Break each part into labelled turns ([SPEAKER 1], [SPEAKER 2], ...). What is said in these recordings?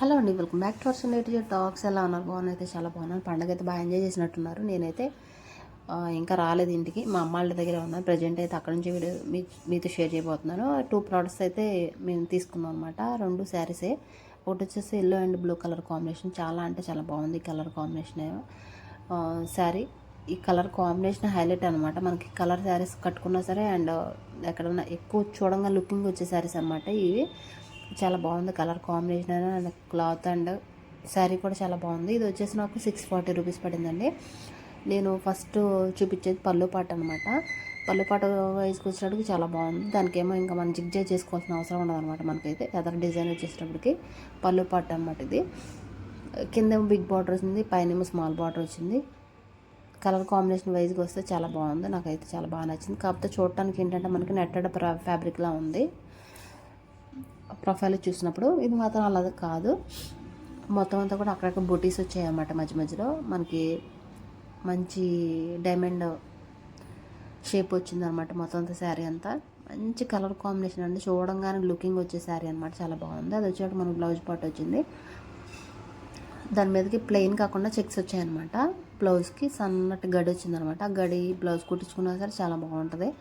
[SPEAKER 1] Hello అండి welcome back to ours నేటి talks ఎలా ఉన్నారు? బాగున్నాయి అయితే చాలా బాగున్నాను. పండగ అయితే బాగా ఎంజాయ్ చేసినట్టున్నారు. నేనైతే ఇంకా రాలేదు ఇంటికి. మా అమ్మ వాళ్ళ దగ్గర ఉన్నాను. ప్రజెంట్ అయితే అక్కడ నుంచి వీడియో మీ మీతో షేర్ చేయబోతున్నాను. టూ ప్రోడక్ట్స్ అయితే మేము తీసుకున్నాం అనమాట రెండు శారీసే. ఒకటి వచ్చేసి yellow and blue colour combination చాలా అంటే చాలా బాగుంది కలర్ కాంబినేషన్ శారీ. ఈ కలర్ కాంబినేషన్ హైలైట్ అనమాట మనకి కలర్ శారీస్ కట్టుకున్నా సరే అండ్ ఎక్కడన్నా ఎక్కువ చూడంగా లుకింగ్ వచ్చే శారీస్ అనమాట ఇవి. చాలా బాగుంది colour combination and cloth and sari కూడా చాలా బాగుంది. ఇది వచ్చేసి నాకు సిక్స్ ఫార్టీ రూపీస్ పడిందండి. నేను ఫస్ట్ చూపించేది పళ్ళు పాట అనమాట పళ్ళు పాట వైజ్కి వచ్చేటప్పటికి చాలా బాగుంది. దానికేమో ఇంకా మనం జిగ్జా చేసుకోవాల్సిన అవసరం ఉండదు అనమాట మనకైతే. ఎదర్ డిజైన్ వచ్చేటప్పటికి పళ్ళు పాట అనమాట ఇది. కింద బిగ్ బార్డర్ వచ్చింది పైన స్మాల్ బార్డర్ వచ్చింది. కలర్ కాంబినేషన్ వైజ్గా వస్తే చాలా బాగుంది. నాకైతే చాలా బాగా నచ్చింది. కాకపోతే చూడటానికి ఏంటంటే మనకి నెట్టెడ్ ఫ్యాబ్రిక్లా ఉంది. ప్రొఫైల్ చూసినప్పుడు ఇది మాత్రం అలా కాదు. మొత్తం అంతా కూడా అక్కడక్కడ బొటీస్ వచ్చాయన్నమాట మధ్య మధ్యలో. మనకి మంచి డైమండ్ షేప్ వచ్చిందనమాట మొత్తం అంతా శారీ అంతా. మంచి కలర్ కాంబినేషన్ అండి. చూడంగానే లుకింగ్ వచ్చే శారీ అనమాట చాలా బాగుంది. అది వచ్చేటప్పుడు మనకు బ్లౌజ్ పార్ట్ వచ్చింది. దాని మీదకి ప్లెయిన్ కాకుండా చెక్స్ వచ్చాయన్నమాట. బ్లౌజ్కి సన్నటి గడి వచ్చిందనమాట ఆ గడి బ్లౌజ్ కుట్టించుకున్నా సరే చాలా బాగుంటుంది.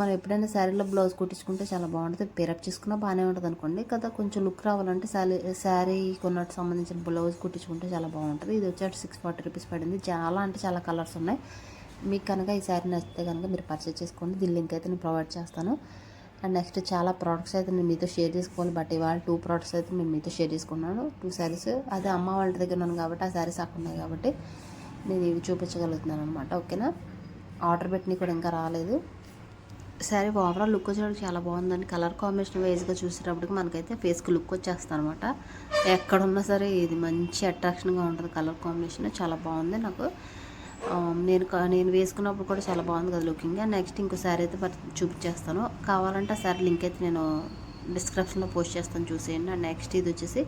[SPEAKER 1] మనం ఎప్పుడైనా శారీలో బ్లౌజ్ కుట్టించుకుంటే చాలా బాగుంటుంది. పేరప్ చేసుకున్నా బాగానే ఉంటుంది అనుకోండి. కదా కొంచెం లుక్ రావాలంటే శారీ శారీ కొన్నట్టు సంబంధించిన బ్లౌజ్ కుట్టించుకుంటే చాలా బాగుంటుంది. ఇది వచ్చేటి సిక్స్ ఫార్టీ రూపీస్ పడింది. చాలా అంటే చాలా కలర్స్ ఉన్నాయి. మీకు కనుక ఈ శారీ నచ్చితే కనుక మీరు పర్చేస్ చేసుకోండి. దీని లింక్ అయితే నేను ప్రొవైడ్ చేస్తాను. అండ్ నెక్స్ట్ చాలా ప్రోడక్ట్స్ అయితే నేను మీతో షేర్ చేసుకోవాలి. బట్ ఇవాళ టూ ప్రోడక్ట్స్ అయితే నేను మీతో షేర్ చేసుకున్నాను. టూ శారీస్ అదే అమ్మ వాళ్ళ దగ్గర ఉన్నాను కాబట్టి ఆ శారీస్ అక్కడ ఉన్నాయి కాబట్టి నేను ఇవి చూపించగలుగుతున్నాను అనమాట ఓకేనా ఆర్డర్ పెట్టినవి కూడా ఇంకా రాలేదు. శారీ ఓవరాల్ లుక్ వచ్చేటప్పుడు చాలా బాగుందండి. కలర్ కాంబినేషన్ వైజ్గా చూసేటప్పటికి మనకైతే ఫేస్కి లుక్ వచ్చేస్తుంది అనమాట ఎక్కడున్నా సరే ఇది మంచి అట్రాక్షన్గా ఉంటుంది కలర్ కాంబినేషన్ చాలా బాగుంది నాకు. Um, నేను నేను వేసుకున్నప్పుడు కూడా చాలా బాగుంది కదా లుకింగ్ నెక్స్ట్ ఇంకో శారీ అయితే చూపించేస్తాను. కావాలంటే ఆ శారీ లింక్ అయితే నేను డిస్క్రిప్షన్లో పోస్ట్ చేస్తాను చూసేయండి. అండ్ నెక్స్ట్ ఇది వచ్చేసి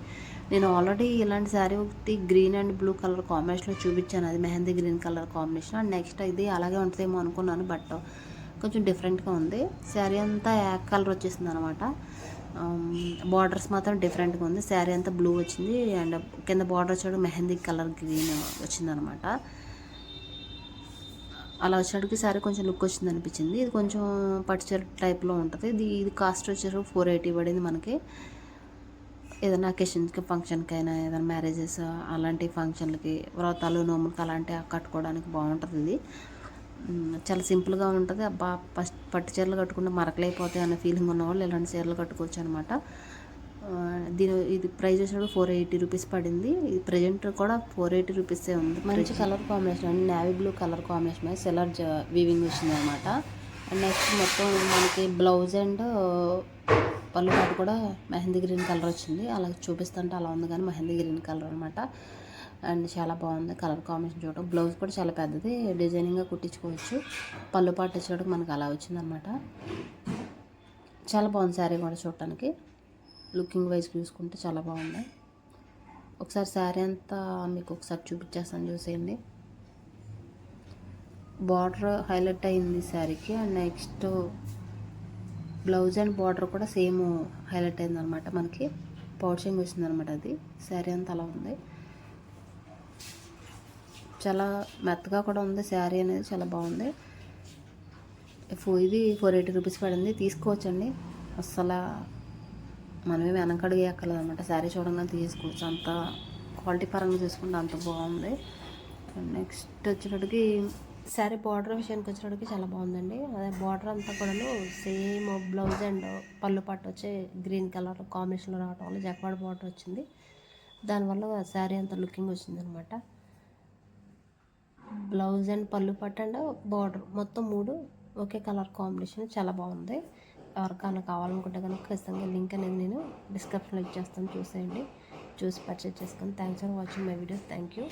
[SPEAKER 1] నేను ఆల్రెడీ ఇలాంటి శారీ ఒకటి గ్రీన్ అండ్ బ్లూ కలర్ కాంబినేషన్లో చూపించాను. అది mehndi green colour combination and next ఇది అలాగే ఉంటుందేమో అనుకున్నాను బట్ కొంచెం డిఫరెంట్గా ఉంది. శారీ అంతా యాక్ కలర్ వచ్చేసింది అనమాట బార్డర్స్ um, మాత్రం డిఫరెంట్గా ఉంది. శారీ అంతా బ్లూ వచ్చింది. అండ్ కింద బార్డర్ వచ్చాడు మెహందీ కలర్ గ్రీన్ వచ్చిందనమాట అలా వచ్చేటికి శారీ కొంచెం లుక్ వచ్చింది అనిపించింది. ఇది కొంచెం పట్టుచీర టైప్లో ఉంటుంది. ఇది ఇది కాస్ట్ వచ్చారు ఫోర్ ఎయిటీ పడింది మనకి. ఏదైనా అకేషన్కి ఫంక్షన్కి అయినా ఏదైనా మ్యారేజెస్ అలాంటి ఫంక్షన్లకి వ్రతాలు నోములకి అలాంటి కట్టుకోవడానికి బాగుంటుంది ఇది. చాలా సింపుల్గా ఉంటుంది. అబ్బా ఫస్ట్ పట్టు చీరలు కట్టుకుంటే మరకలైపోతాయి అనే ఫీలింగ్ ఉన్న వాళ్ళు ఇలాంటి చీరలు కట్టుకోవచ్చు అనమాట దీని ఇది ప్రైస్ వచ్చేటప్పుడు ఫోర్ ఎయిటీ రూపీస్ పడింది. ఇది ప్రజెంట్ కూడా ఫోర్ ఎయిటీ రూపీసే ఉంది. మంచి కలర్ కాంబినేషన్ అండి. నేవీ బ్లూ కలర్ కాంబినేషన్ మీద సెలర్ వీవింగ్ వచ్చింది అనమాట అండ్ నెక్స్ట్ మొత్తం మనకి బ్లౌజ్ అండ్ పళ్ళు పాటు కూడా మెహందీ గ్రీన్ కలర్ వచ్చింది. అలా చూపిస్తుంటే అలా ఉంది కానీ మెహందీ గ్రీన్ కలర్ అనమాట అండ్ చాలా బాగుంది. కలర్ కాంబినేషన్ చూడడం బ్లౌజ్ కూడా చాలా పెద్దది. డిజైనింగ్గా కుట్టించుకోవచ్చు. పళ్ళు పాటు వచ్చేటప్పుడు మనకు అలా వచ్చిందనమాట చాలా బాగుంది శారీ కూడా చూడటానికి. లుకింగ్ వైజ్ చూసుకుంటే చాలా బాగుంది. ఒకసారి శారీ అంతా మీకు ఒకసారి చూపించేస్తాను చూసేయండి. బార్డర్ హైలైట్ అయింది శారీకి. And next blouse and border కూడా సేమ్ హైలైట్ అయింది అనమాట మనకి. పౌచింగ్ వచ్చిందనమాట అది. శారీ అంతా అలా ఉంది. చాలా మెత్తగా కూడా ఉంది. శారీ అనేది చాలా బాగుంది. ఫో- ఇది ఫోర్ ఎయిటీ రూపీస్ పడింది. తీసుకోవచ్చండి. అస్సలు మనమే వెనకడుగు ఎక్కలేదు అనమాట శారీ చూడంగానే తీసుకోవచ్చు. అంత క్వాలిటీ పరంగా చూసుకుంటే అంత బాగుంది. నెక్స్ట్ వచ్చేటప్పటికి శారీ బార్డర్ విషయానికి వచ్చేటప్పటికి చాలా బాగుందండి. అదే బార్డర్ అంతా కూడాను సేమ్ బ్లౌజ్ అండ్ పళ్ళు పట్టు వచ్చి గ్రీన్ కలర్ కాంబినేషన్లో రావడం వల్ల జక్వాడ్ బార్డర్ వచ్చింది. దానివల్ల శారీ అంత లుకింగ్ వచ్చింది అనమాట బ్లౌజ్ అండ్ పళ్ళు పట్టు అండ్ బార్డర్. మొత్తం మూడు ఒకే కలర్ కాంబినేషన్. చాలా బాగుంది. ఎవరికైనా కావాలనుకుంటే కనుక ఖచ్చితంగా లింక్ అనేది నేను డిస్క్రిప్షన్లో ఇచ్చేస్తాను. చూసేయండి. చూసి పర్చేజ్ చేసుకొని. Thanks for watching my videos thank you